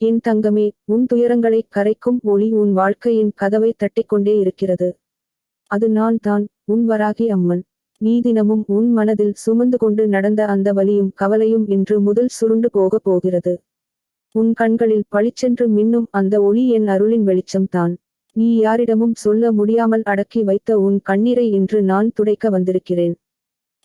என் தங்கமே உன் துயரங்களைக் கரைக்கும் ஒளி உன் வாழ்க்கையின் கதவை தட்டிக்கொண்டே இருக்கிறது. அது நான் தான் உன் வராகி அம்மன். நீ தினமும் உன் மனதில் சுமந்து கொண்டு நடந்த அந்த வலியும் கவலையும் இன்று முதல் சுருண்டு போகப் போகிறது. உன் கண்களில் பளிச்சென்று மின்னும் அந்த ஒளி என் அருளின் வெளிச்சம்தான் நீ யாரிடமும் சொல்ல முடியாமல் அடக்கி வைத்த உன் கண்ணீரை இன்று நான் துடைக்க வந்திருக்கிறேன்.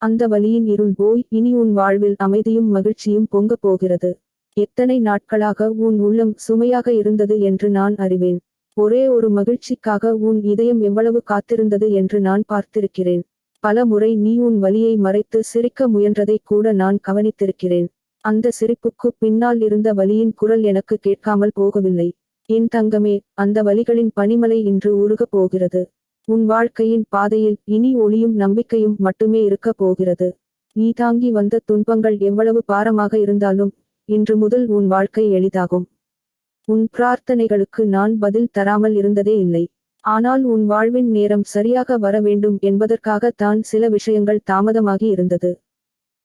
அந்த வலியின் இருள் போய் இனி உன் வாழ்வில் அமைதியும் மகிழ்ச்சியும் பொங்கப் போகிறது. எத்தனை நாட்களாக உன் உள்ளம் சுமையாக இருந்தது என்று நான் அறிவேன். ஒரே ஒரு மகிழ்ச்சிக்காக உன் இதயம் எவ்வளவு காத்திருந்தது என்று நான் பார்த்திருக்கிறேன். பல முறை நீ உன் வலியை மறைத்து சிரிக்க முயன்றதை கூட நான் கவனித்திருக்கிறேன். அந்த சிரிப்புக்கு பின்னால் இருந்த வலியின் குரல் எனக்கு கேட்காமல் போகவில்லை. என் தங்கமே அந்த வலிகளின் பனிமலை இன்று உருகப் போகிறது. உன் வாழ்க்கையின் பாதையில் இனி ஒளியும் நம்பிக்கையும் மட்டுமே இருக்கப் போகிறது. நீ தாங்கி வந்த துன்பங்கள் எவ்வளவு பாரமாக இருந்தாலும் இன்று முதல் உன் வாழ்க்கை எளிதாகும். உன் பிரார்த்தனைகளுக்கு நான் பதில் தராமல் இருந்ததே இல்லை. ஆனால் உன் வாழ்வின் நேரம் சரியாக வர வேண்டும் என்பதற்காக தான் சில விஷயங்கள் தாமதமாகி இருந்தது.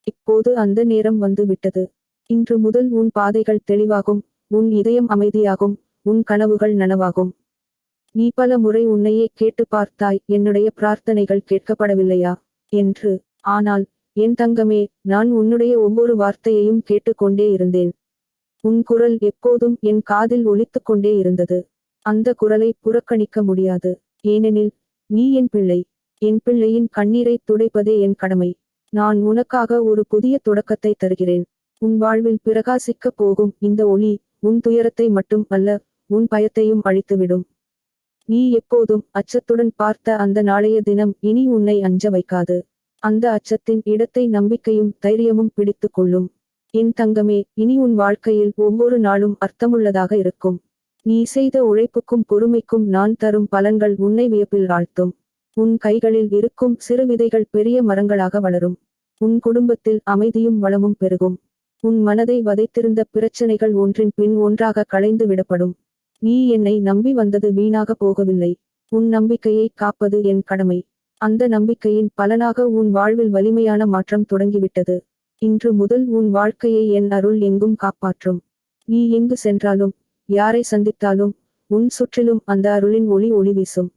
இப்போது அந்த நேரம் வந்து விட்டது. இன்று முதல் உன் பாதைகள் தெளிவாகும் உன் இதயம் அமைதியாகும் உன் கனவுகள் நனவாகும். நீ பல முறை உன்னையே கேட்டு பார்த்தாய் என்னுடைய பிரார்த்தனைகள் கேட்கப்படவில்லையா? என்று. ஆனால் என் தங்கமே நான் உன்னுடைய ஒவ்வொரு வார்த்தையையும் கேட்டுக்கொண்டே இருந்தேன். உன் குரல் எப்போதும் என் காதில் ஒலித்துக்கொண்டே இருந்தது. அந்த குரலை புறக்கணிக்க முடியாது. ஏனெனில் நீ என் பிள்ளை. என் பிள்ளையின் கண்ணீரை துடைப்பதே என் கடமை. நான் உனக்காக ஒரு புதிய தொடக்கத்தை தருகிறேன். உன் வாழ்வில் பிரகாசிக்கப் போகும் இந்த ஒளி உன் துயரத்தை மட்டும் அல்ல உன் பயத்தையும் அழித்துவிடும். நீ எப்போதும் அச்சத்துடன் பார்த்த அந்த நாளைய தினம் இனி உன்னை அஞ்ச வைக்காது. அந்த அச்சத்தின் இடத்தை நம்பிக்கையும் தைரியமும் பிடித்துக் கொள்ளும். என் தங்கமே இனி உன் வாழ்க்கையில் ஒவ்வொரு நாளும் அர்த்தமுள்ளதாக இருக்கும். நீ செய்த உழைப்புக்கும் பொறுமைக்கும் நான் தரும் பலன்கள் உன்னை வியப்பில் ஆழ்த்தும். உன் கைகளில் இருக்கும் சிறு விதைகள் பெரிய மரங்களாக வளரும். உன் குடும்பத்தில் அமைதியும் வளமும் பெருகும். உன் மனதை வதைத்திருந்த பிரச்சனைகள் ஒன்றின் பின் ஒன்றாக களைந்து விடப்படும். நீ என்னை நம்பி வந்தது வீணாக போகவில்லை. உன் நம்பிக்கையை காப்பது என் கடமை. அந்த நம்பிக்கையின் பலனாக உன் வாழ்வில் வலிமையான மாற்றம் தொடங்கிவிட்டது. இன்று முதல் உன் வாழ்க்கையை என் அருள் எங்கும் காப்பாற்றும். நீ எங்கு சென்றாலும் யாரை சந்தித்தாலும் உன் சுற்றிலும் அந்த அருளின் ஒளி ஒளி வீசும்.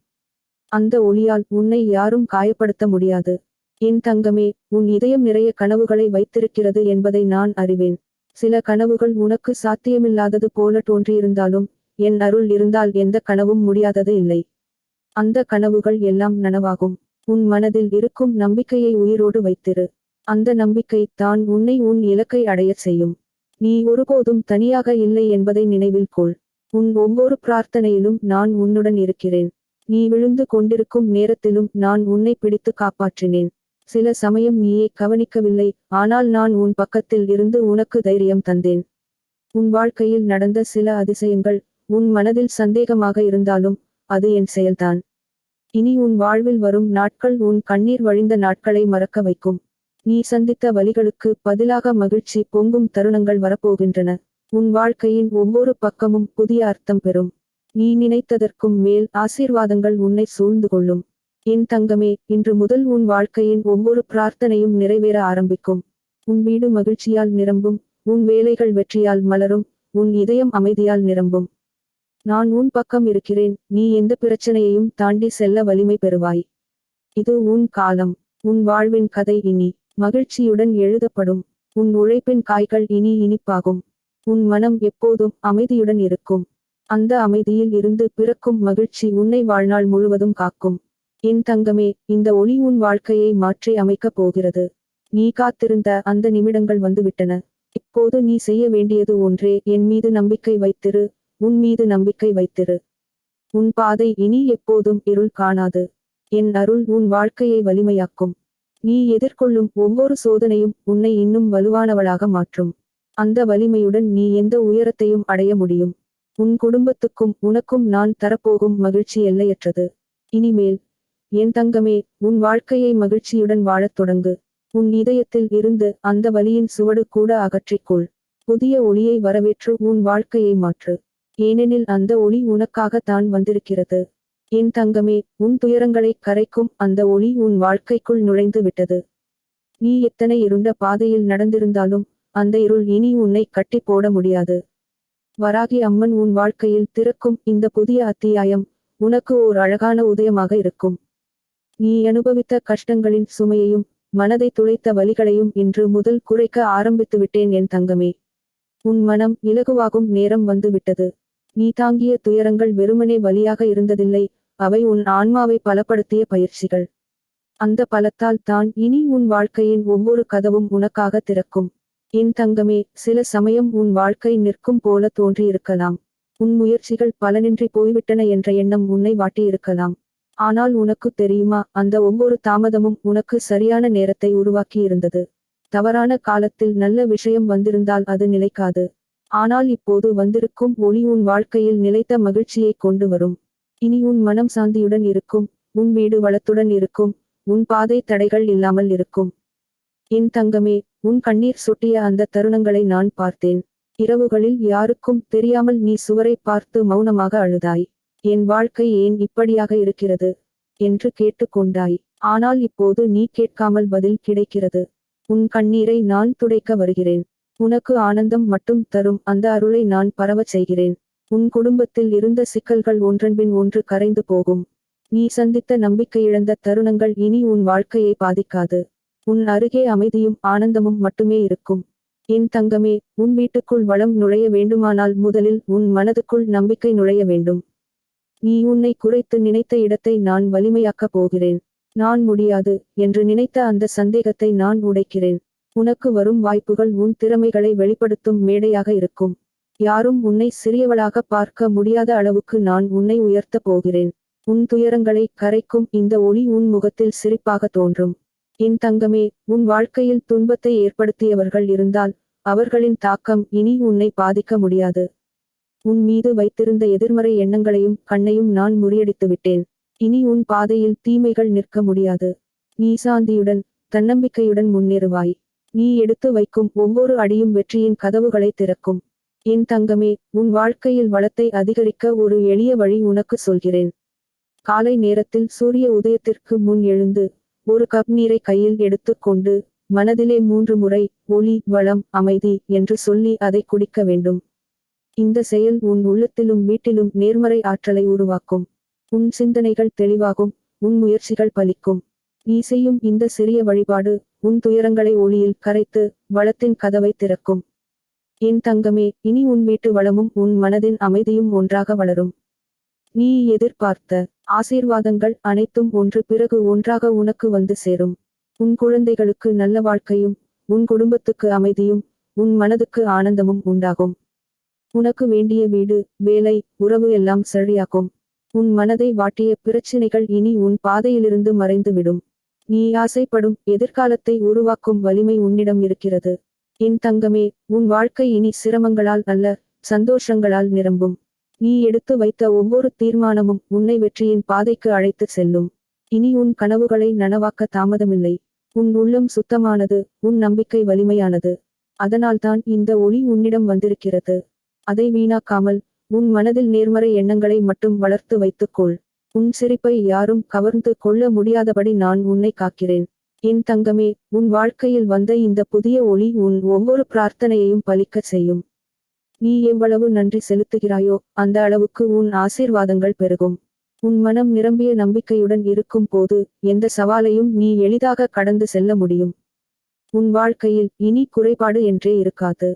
அந்த ஒளியால் உன்னை யாரும் காயப்படுத்த முடியாது. என் தங்கமே உன் இதயம் நிறைய கனவுகளை வைத்திருக்கிறது என்பதை நான் அறிவேன். சில கனவுகள் உனக்கு சாத்தியமில்லாதது போல தோன்றியிருந்தாலும் என் அருள் இருந்தால் எந்த கனவும் முடியாதது இல்லை. அந்த கனவுகள் எல்லாம் நனவாகும். உன் மனதில் இருக்கும் நம்பிக்கையை உயிரோடு வைத்திரு. அந்த நம்பிக்கை தான் உன்னை உன் இலக்கை அடையச் செய்யும். நீ ஒருபோதும் தனியாக இல்லை என்பதை நினைவில் கொள். உன் ஒவ்வொரு பிரார்த்தனையிலும் நான் உன்னுடன் இருக்கிறேன். நீ விழுந்து கொண்டிருக்கும் நேரத்திலும் நான் உன்னை பிடித்து காப்பாற்றினேன். சில சமயம் நீயே கவனிக்கவில்லை ஆனால் நான் உன் பக்கத்தில் இருந்து உனக்கு தைரியம் தந்தேன். உன் வாழ்க்கையில் நடந்த சில அதிசயங்கள் உன் மனதில் சந்தேகமாக இருந்தாலும் அது என் செயல்தான். இனி உன் வாழ்வில் வரும் நாட்கள் உன் கண்ணீர் வழிந்த நாட்களை மறக்க வைக்கும். நீ சந்தித்த வலிகளுக்கு பதிலாக மகிழ்ச்சி பொங்கும் தருணங்கள் வரப்போகின்றன. உன் வாழ்க்கையின் ஒவ்வொரு பக்கமும் புதிய அர்த்தம் பெறும். நீ நினைத்ததற்கும் மேல் ஆசீர்வாதங்கள் உன்னை சூழ்ந்து கொள்ளும். என் தங்கமே இன்று முதல் உன் வாழ்க்கையின் ஒவ்வொரு பிரார்த்தனையும் நிறைவேற ஆரம்பிக்கும். உன் வீடு மகிழ்ச்சியால் நிரம்பும் உன் வேலைகள் வெற்றியால் மலரும் உன் இதயம் அமைதியால் நிரம்பும். நான் உன் பக்கம் இருக்கிறேன் நீ எந்த பிரச்சனையையும் தாண்டி செல்ல வலிமை பெறுவாய். இது உன் காலம் உன் வாழ்வின் கதை இனி. மகிழ்ச்சியுடன் எழுதப்படும். உன் உழைப்பின் காய்கள் இனி இனிப்பாகும். உன் மனம் எப்போதும் அமைதியுடன் இருக்கும். அந்த அமைதியில் இருந்து பிறக்கும் மகிழ்ச்சி உன்னை வாழ்நாள் முழுவதும் காக்கும். என் தங்கமே இந்த ஒளி உன் வாழ்க்கையை மாற்றி அமைக்கப் போகிறது. நீ காத்திருந்த அந்த நிமிடங்கள் வந்துவிட்டன. இப்போது நீ செய்ய வேண்டியது ஒன்றே என் மீது நம்பிக்கை வைத்திரு. உன் மீது நம்பிக்கை வைத்திரு. உன் பாதை இனி எப்போதும் இருள் காணாது. என் அருள் உன் வாழ்க்கையை வலிமையாக்கும். நீ எதிர்கொள்ளும் ஒவ்வொரு சோதனையும் உன்னை இன்னும் வலுவானவளாக மாற்றும். அந்த வலிமையுடன் நீ எந்த உயரத்தையும் அடைய முடியும். உன் குடும்பத்துக்கும் உனக்கும் நான் தரப்போகும் மகிழ்ச்சி எல்லையற்றது. இனிமேல் என் தங்கமே உன் வாழ்க்கையை மகிழ்ச்சியுடன் வாழத் தொடங்கு. உன் இதயத்தில் இருந்து அந்த வலியின் சுவடு கூட அகற்றிக்கொள். புதிய ஒளியை வரவேற்று உன் வாழ்க்கையை மாற்று. ஏனெனில் அந்த ஒளி உனக்காக தான் வந்திருக்கிறது. என் தங்கமே உன் துயரங்களைக் கரைக்கும் அந்த ஒளி உன் வாழ்க்கைக்குள் நுழைந்து விட்டது. நீ எத்தனை இருண்ட பாதையில் நடந்திருந்தாலும் அந்த இருள் இனி உன்னை கட்டி போட முடியாது. வராகி அம்மன் உன் வாழ்க்கையில் திறக்கும் இந்த புதிய அத்தியாயம் உனக்கு ஓர் அழகான உதயமாக இருக்கும். நீ அனுபவித்த கஷ்டங்களின் சுமையையும் மனதை துளைத்த வலிகளையும் இன்று முதல் குறைக்க ஆரம்பித்து விட்டேன் என் தங்கமே. உன் மனம் இலகுவாகும் நேரம் வந்துவிட்டது. நீ தாங்கிய துயரங்கள் வெறுமனே வலியாக இருந்ததில்லை அவை உன் ஆன்மாவை பலப்படுத்திய பயிற்சிகள். அந்த பலத்தால் தான் இனி உன் வாழ்க்கையின் ஒவ்வொரு கதவும் உனக்காக திறக்கும். என் தங்கமே சில சமயம் உன் வாழ்க்கை நிற்கும் போல தோன்றியிருக்கலாம். உன் முயற்சிகள் பலனின்றி போய்விட்டன என்ற எண்ணம் உன்னை வாட்டியிருக்கலாம். ஆனால் உனக்கு தெரியுமா அந்த ஒவ்வொரு தாமதமும் உனக்கு சரியான நேரத்தை உருவாக்கியிருந்தது. தவறான காலத்தில் நல்ல விஷயம் வந்திருந்தால் அது நிலைக்காது. ஆனால் இப்போது வந்திருக்கும் ஒளி உன் வாழ்க்கையில் நிலைத்த மகிழ்ச்சியை கொண்டு வரும். இனி உன் மனம் சாந்தியுடன் இருக்கும் உன் வீடு வளத்துடன் இருக்கும் உன் பாதை தடைகள் இல்லாமல் இருக்கும். என் தங்கமே உன் கண்ணீர் சொட்டிய அந்த தருணங்களை நான் பார்த்தேன். இரவுகளில் யாருக்கும் தெரியாமல் நீ சுவரை பார்த்து மௌனமாக அழுதாய். என் வாழ்க்கை ஏன் இப்படியாக இருக்கிறது? என்று கேட்டுக்கொண்டாய். ஆனால் இப்போது நீ கேட்காமல் பதில் கிடைக்கிறது. உன் கண்ணீரை நான் துடைக்க வருகிறேன். உனக்கு ஆனந்தம் மட்டும் தரும் அந்த அருளை நான் பரவச் செய்கிறேன். உன் குடும்பத்தில் இருந்த சிக்கல்கள் ஒன்றன்பின் ஒன்று கரைந்து போகும். நீ சந்தித்த நம்பிக்கையிழந்த தருணங்கள் இனி உன் வாழ்க்கையை பாதிக்காது. உன் அருகே அமைதியும் ஆனந்தமும் மட்டுமே இருக்கும். என் தங்கமே உன் வீட்டுக்குள் வளம் நுழைய வேண்டுமானால் முதலில் உன் மனதுக்குள் நம்பிக்கை நுழைய வேண்டும். நீ உன்னை குறைத்து நினைத்த இடத்தை நான் வலிமையாக்கப் போகிறேன். நான் முடியாது என்று நினைத்த அந்த சந்தேகத்தை நான் உடைக்கிறேன். உனக்கு வரும் வாய்ப்புகள் உன் திறமைகளை வெளிப்படுத்தும் மேடையாக இருக்கும். யாரும் உன்னை சிறியவளாக பார்க்க முடியாத அளவுக்கு நான் உன்னை உயர்த்தப் போகிறேன். உன் துயரங்களை கரைக்கும் இந்த ஒளி உன் முகத்தில் சிரிப்பாக தோன்றும். என் தங்கமே உன் வாழ்க்கையில் துன்பத்தை ஏற்படுத்தியவர்கள் இருந்தால் அவர்களின் தாக்கம் இனி உன்னை பாதிக்க முடியாது. உன் மீது வைத்திருந்த எதிர்மறை எண்ணங்களையும் கண்ணையும் நான் முறியடித்து விட்டேன். இனி உன் பாதையில் தீமைகள் நிற்க முடியாது. நீ சாந்தியுடன் தன்னம்பிக்கையுடன் முன்னேறுவாய். நீ எடுத்து வைக்கும் ஒவ்வொரு அடியும் வெற்றியின் கதவுகளை திறக்கும். என் தங்கமே உன் வாழ்க்கையில் வளத்தை அதிகரிக்க ஒரு எளிய வழி உனக்கு சொல்கிறேன். காலை நேரத்தில் சூரிய உதயத்திற்கு முன் எழுந்து ஒரு கப் நீரை கையில் எடுத்துக்கொண்டு மனதிலே மூன்று முறை ஒளி வளம் அமைதி என்று சொல்லி அதை குடிக்க வேண்டும். இந்த செயல் உன் உள்ளத்திலும் வீட்டிலும் நேர்மறை ஆற்றலை உருவாக்கும். உன் சிந்தனைகள் தெளிவாகும் உன் முயற்சிகள் பலிக்கும். நீ செய்யும் இந்த சிறிய வழிபாடு உன் துயரங்களை ஒளியில் கரைத்து வளத்தின் கதவை திறக்கும். என் தங்கமே இனி உன் வீட்டு வளமும் உன் மனதின் அமைதியும் ஒன்றாக வளரும். நீ எதிர்பார்த்த ஆசீர்வாதங்கள் அனைத்தும் ஒன்று பிறகு ஒன்றாக உனக்கு வந்து சேரும். உன் குழந்தைகளுக்கு நல்ல வாழ்க்கையும் உன் குடும்பத்துக்கு அமைதியும் உன் மனதுக்கு ஆனந்தமும் உண்டாகும். உனக்கு வேண்டிய வீடு வேலை உறவு எல்லாம் சரியாகும். உன் மனதை வாட்டிய பிரச்சினைகள் இனி உன் பாதையிலிருந்து மறைந்துவிடும். நீ ஆசைப்படும் எதிர்காலத்தை உருவாக்கும் வலிமை உன்னிடம் இருக்கிறது. என் தங்கமே உன் வாழ்க்கை இனி சிரமங்களால் அல்ல சந்தோஷங்களால் நிரம்பும். நீ எடுத்து வைத்த ஒவ்வொரு தீர்மானமும் உன்னை வெற்றியின் பாதைக்கு அழைத்து செல்லும். இனி உன் கனவுகளை நனவாக்க தாமதமில்லை. உன் உள்ளம் சுத்தமானது உன் நம்பிக்கை வலிமையானது. அதனால்தான் இந்த ஒளி உன்னிடம் வந்திருக்கிறது. அதை வீணாக்காமல் உன் மனதில் நேர்மறை எண்ணங்களை மட்டும் வளர்த்து வைத்துக்கொள் உன் சிரிப்பை யாரும் கவர்ந்து கொள்ள முடியாதபடி நான் உன்னை காக்கிறேன். என் தங்கமே உன் வாழ்க்கையில் வந்த இந்த புதிய ஒளி உன் ஒவ்வொரு பிரார்த்தனையையும் பலிக்க செய்யும். நீ எவ்வளவு நன்றி செலுத்துகிறாயோ அந்த அளவுக்கு உன் ஆசீர்வாதங்கள் பெருகும். உன் மனம் நிரம்பிய நம்பிக்கையுடன் இருக்கும் போது எந்த சவாலையும் நீ எளிதாக கடந்து செல்ல முடியும். உன் வாழ்க்கையில் இனி குறைபாடு என்றே இருக்காது.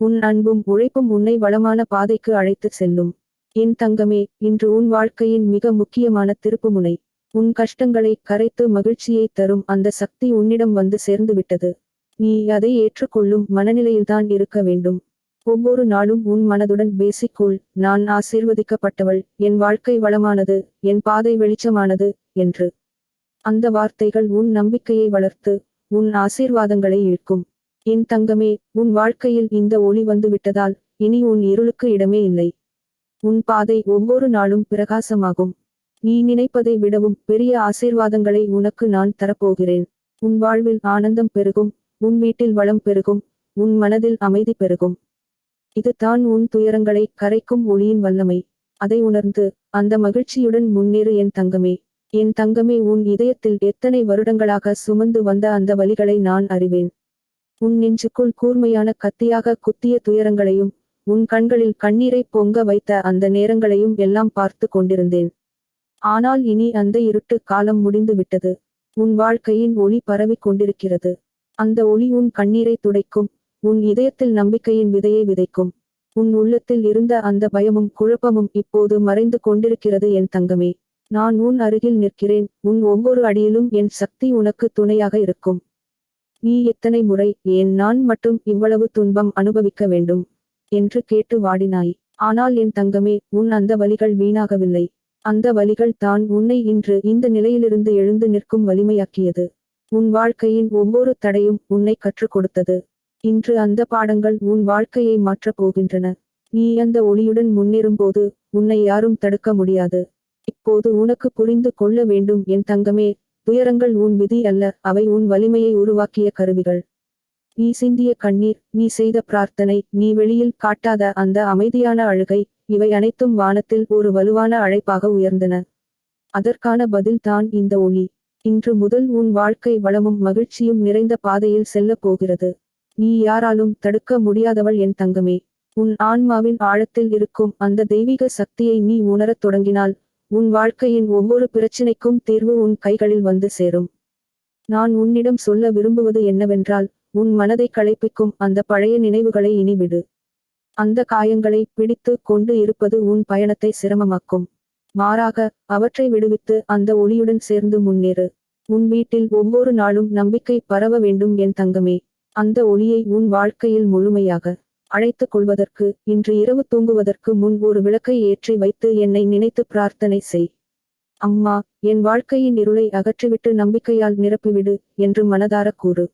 உன் அன்பும் உழைப்பும் உன்னை வளமான பாதைக்கு அழைத்து செல்லும். என் தங்கமே இன்று உன் வாழ்க்கையின் மிக முக்கியமான திருப்புமுனை. உன் கஷ்டங்களை கரைத்து மகிழ்ச்சியை தரும் அந்த சக்தி உன்னிடம் வந்து சேர்ந்துவிட்டது. நீ அதை ஏற்றுக்கொள்ளும் மனநிலையில்தான் இருக்க வேண்டும். ஒவ்வொரு நாளும் உன் மனதுடன் பேசிக்கொள் நான் ஆசீர்வதிக்கப்பட்டவள் என் வாழ்க்கை வளமானது என் பாதை வெளிச்சமானது என்று. அந்த வார்த்தைகள் உன் நம்பிக்கையை வளர்த்து உன் ஆசீர்வாதங்களை இழுக்கும். என் தங்கமே உன் வாழ்க்கையில் இந்த ஒளி வந்து விட்டதால் இனி உன் இருளுக்கு இடமே இல்லை. உன் பாதை ஒவ்வொரு நாளும் பிரகாசமாகும். நீ நினைப்பதை விடவும் பெரிய ஆசீர்வாதங்களை உனக்கு நான் தரப்போகிறேன். உன் வாழ்வில் ஆனந்தம் பெருகும் உன் வீட்டில் வளம் பெருகும் உன் மனதில் அமைதி பெருகும். இது தான் உன் துயரங்களை கரைக்கும் ஒளியின் வல்லமை. அதை உணர்ந்து அந்த மகிழ்ச்சியுடன் முன்னேறு என் தங்கமே. என் தங்கமே உன் இதயத்தில் எத்தனை வருடங்களாக சுமந்து வந்த அந்த வலிகளை நான் அறிவேன். உன் நெஞ்சுக்குள் கூர்மையான கத்தியாக குத்திய துயரங்களையும் உன் கண்களில் கண்ணீரை பொங்க வைத்த அந்த நேரங்களையும் எல்லாம் பார்த்து கொண்டிருந்தேன். ஆனால் இனி அந்த இருட்டு காலம் முடிந்து விட்டது உன் வாழ்க்கையின் ஒளி பரவிக் கொண்டிருக்கிறது. அந்த ஒளி உன் கண்ணீரை துடைக்கும். உன் இதயத்தில் நம்பிக்கையின் விதையை விதைக்கும். உன் உள்ளத்தில் இருந்த அந்த பயமும் குழப்பமும் இப்போது மறைந்து கொண்டிருக்கிறது என் தங்கமே. நான் உன் அருகில் நிற்கிறேன். உன் ஒவ்வொரு அடியிலும் என் சக்தி உனக்கு துணையாக இருக்கும். நீ எத்தனை முறை ஏன் நான் மட்டும் இவ்வளவு துன்பம் அனுபவிக்க வேண்டும்? என்று கேட்டு வாடினாய். ஆனால் என் தங்கமே உன் அந்த வலிகள் வீணாகவில்லை. அந்த வலிகள் தான் உன்னை இன்று இந்த நிலையிலிருந்து எழுந்து நிற்கும் வலிமையாக்கியது. உன் வாழ்க்கையின் ஒவ்வொரு தடையும் உன்னை கற்றுக் கொடுத்தது. இன்று அந்த பாடங்கள் உன் வாழ்க்கையை மாற்றப் போகின்றன. நீ அந்த ஒளியுடன் முன்னேறும்போது உன்னை யாரும் தடுக்க முடியாது. இப்போது உனக்கு புரிந்து கொள்ள வேண்டும் என் தங்கமே. துயரங்கள் உன் விதி அல்ல அவை உன் வலிமையை உருவாக்கிய கருவிகள். நீ சிந்திய கண்ணீர் நீ செய்த பிரார்த்தனை நீ வெளியில் காட்டாத அந்த அமைதியான அழுகை இவை அனைத்தும் வானத்தில் ஒரு வலுவான அழைப்பாக உயர்ந்தன. அதற்கான பதில் தான் இந்த ஒளி. இன்று முதல் உன் வாழ்க்கை வளமும் மகிழ்ச்சியும் நிறைந்த பாதையில் செல்லப் போகிறது. நீ யாராலும் தடுக்க முடியாதவள் என் தங்கமே. உன் ஆன்மாவின் ஆழத்தில் இருக்கும் அந்த தெய்வீக சக்தியை நீ உணரத் தொடங்கினால் உன் வாழ்க்கையின் ஒவ்வொரு பிரச்சினைக்கும் தீர்வு உன் கைகளில் வந்து சேரும். நான் உன்னிடம் சொல்ல விரும்புவது என்னவென்றால் உன் மனதை களைப்பிக்கும் அந்த பழைய நினைவுகளை இனி விடு. அந்த காயங்களை பிடித்து கொண்டு இருப்பது உன் பயணத்தை சிரமமாக்கும். மாறாக அவற்றை விடுவித்து அந்த ஒளியுடன் சேர்ந்து முன்னேறு. உன் வீட்டில் ஒவ்வொரு நாளும் நம்பிக்கை பரவ வேண்டும் என் தங்கமே. அந்த ஒளியை உன் வாழ்க்கையில் முழுமையாக அழைத்துக் கொள்வதற்கு இன்று இரவு தூங்குவதற்கு முன் ஒரு விளக்கை ஏற்றி வைத்து என்னை நினைத்து பிரார்த்தனை செய். அம்மா என் வாழ்க்கையின் இருளை அகற்றிவிட்டு நம்பிக்கையால் நிரப்பிவிடு என்று மனதார கூறு.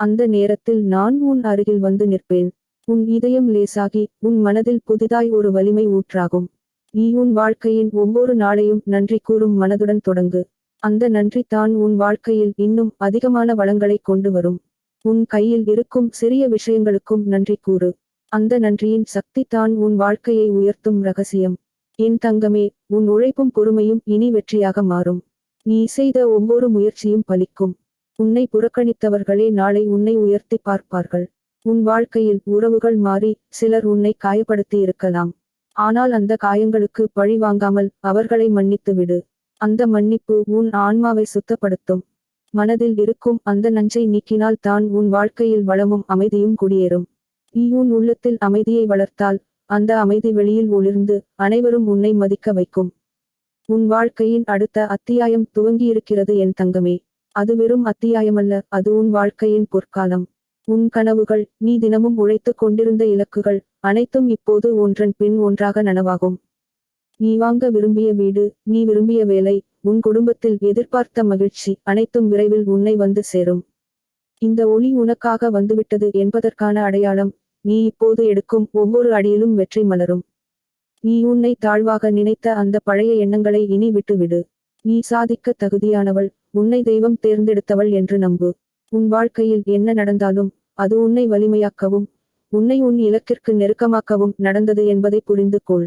அந்த நேரத்தில் நான் உன் அருகில் வந்து நிற்பேன். உன் இதயம் லேசாகி உன் மனதில் புதிதாய் ஒரு வலிமை ஊற்றாகும். நீ உன் வாழ்க்கையின் ஒவ்வொரு நாளையும் நன்றி கூறும் மனதுடன் தொடங்கு. அந்த நன்றி தான் உன் வாழ்க்கையில் இன்னும் அதிகமான வளங்களை கொண்டு வரும். உன் கையில் இருக்கும் சிறிய விஷயங்களுக்கும் நன்றி கூறு. அந்த நன்றியின் சக்தி தான் உன் வாழ்க்கையை உயர்த்தும் ரகசியம். என் தங்கமே உன் உழைப்பும் பொறுமையும் இனி வெற்றியாக மாறும். நீ செய்த ஒவ்வொரு முயற்சியும் பலிக்கும். உன்னை புறக்கணித்தவர்களே நாளை உன்னை உயர்த்தி பார்ப்பார்கள். உன் வாழ்க்கையில் உறவுகள் மாறி சிலர் உன்னை காயப்படுத்தி இருக்கலாம். ஆனால் அந்த காயங்களுக்கு பழி வாங்காமல் அவர்களை மன்னித்து விடு. அந்த மன்னிப்பு உன் ஆன்மாவை சுத்தப்படுத்தும். மனதில் இருக்கும் அந்த நஞ்சை நீக்கினால் தான் உன் வாழ்க்கையில் வளமும் அமைதியும் குடியேறும். நீ உன் உள்ளத்தில் அமைதியை வளர்த்தால் அந்த அமைதி வெளியில் ஒளிர்ந்து அனைவரும் உன்னை மதிக்க வைக்கும். உன் வாழ்க்கையின் அடுத்த அத்தியாயம் துவங்கியிருக்கிறது என் தங்கமே. அது வெறும் அத்தியாயமல்ல அது உன் வாழ்க்கையின் பொற்காலம். உன் கனவுகள் நீ தினமும் உழைத்துக் கொண்டிருந்த இலக்குகள் அனைத்தும் இப்போது ஒன்றன் பின் ஒன்றாக நனவாகும். நீ வாங்க விரும்பிய வீடு நீ விரும்பிய வேலை உன் குடும்பத்தில் எதிர்பார்த்த மகிழ்ச்சி அனைத்தும் விரைவில் உன்னை வந்து சேரும். இந்த ஒளி உனக்காக வந்துவிட்டது என்பதற்கான அடையாளம் நீ இப்போது எடுக்கும் ஒவ்வொரு அடியிலும் வெற்றி மலரும். நீ உன்னை தாழ்வாக நினைத்த அந்த பழைய எண்ணங்களை இனி விட்டுவிடு. நீ சாதிக்க தகுதியானவள் உன்னை தெய்வம் தேர்ந்தெடுத்தவள் என்று நம்பு. உன் வாழ்க்கையில் என்ன நடந்தாலும் அது உன்னை வலிமையாக்கவும் உன்னை உன் இலக்கிற்கு நெருக்கமாக்கவும் நடந்தது என்பதை புரிந்து கொள்.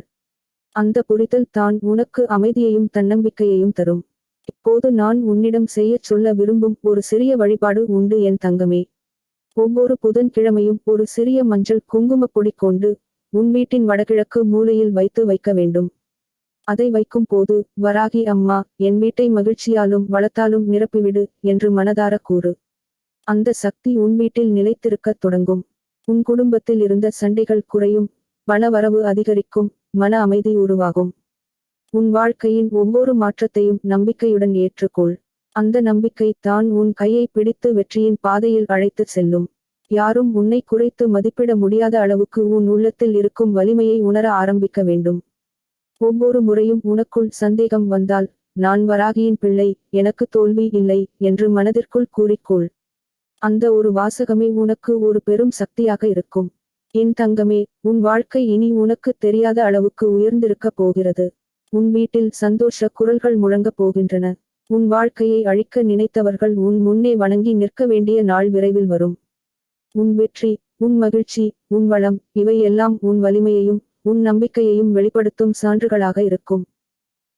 அந்த புரிதல் தான் உனக்கு அமைதியையும் தன்னம்பிக்கையையும் தரும். இப்போது நான் உன்னிடம் செய்யச் சொல்ல விரும்பும் ஒரு சிறிய வழிபாடு உண்டு என் தங்கமே. ஒவ்வொரு புதன்கிழமையும் ஒரு சிறிய மஞ்சள் குங்குமப் பொடி கொண்டு உன் வீட்டின் வடகிழக்கு மூலையில் வைத்து வைக்க வேண்டும். அதை வைக்கும் போது வராகி அம்மா என் வீட்டை மகிழ்ச்சியாலும் வளத்தாலும் நிரப்பிவிடு என்று மனதார கூறு. அந்த சக்தி உன் வீட்டில் நிலைத்திருக்கத் தொடங்கும். உன் குடும்பத்தில் இருந்த சண்டைகள் குறையும் பணவரவு அதிகரிக்கும் மன அமைதி உருவாகும். உன் வாழ்க்கையின் ஒவ்வொரு மாற்றத்தையும் நம்பிக்கையுடன் ஏற்றுக்கொள். அந்த நம்பிக்கை தான் உன் கையை பிடித்து வெற்றியின் பாதையில் அழைத்து செல்லும். யாரும் உன்னை குறைத்து மதிப்பிட முடியாத அளவுக்கு உன் உள்ளத்தில் இருக்கும் வலிமையை உணர ஆரம்பிக்க வேண்டும். ஒவ்வொரு முறையும் உனக்குள் சந்தேகம் வந்தால் நான் வராகியின் பிள்ளை எனக்கு தோல்வி இல்லை என்று மனதிற்குள் கூறிக்கொள். அந்த ஒரு வாசகமே உனக்கு ஒரு பெரும் சக்தியாக இருக்கும். என் தங்கமே உன் வாழ்க்கை இனி உனக்கு தெரியாத அளவுக்கு உயர்ந்திருக்கப் போகிறது. உன் வீட்டில் சந்தோஷ குரல்கள் முழங்கப் போகின்றன. உன் வாழ்க்கையை அழிக்க நினைத்தவர்கள் உன் முன்னே வணங்கி நிற்க வேண்டிய நாள் விரைவில் வரும். உன் வெற்றி உன் மகிழ்ச்சி உன் வளம் இவையெல்லாம் உன் வலிமையையும் உன் நம்பிக்கையையும் வெளிப்படுத்தும் சான்றுகளாக இருக்கும்.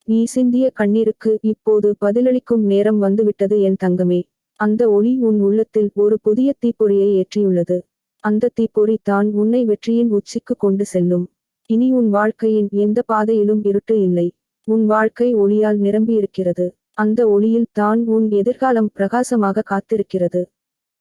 நீ சிந்திய கண்ணீருக்கு இப்போது பதிலளிக்கும் நேரம் வந்துவிட்டது என் தங்கமே. அந்த ஒளி உன் உள்ளத்தில் ஒரு புதிய தீப்பொறியை ஏற்றியுள்ளது. அந்த தீப்பொறி தான் உன்னை வெற்றியின் உச்சிக்கு கொண்டு செல்லும். இனி உன் வாழ்க்கையின் எந்த பாதையிலும் இருட்டு இல்லை. உன் வாழ்க்கை ஒளியால் நிரம்பியிருக்கிறது. அந்த ஒளியில் தான் உன் எதிர்காலம் பிரகாசமாக காத்திருக்கிறது.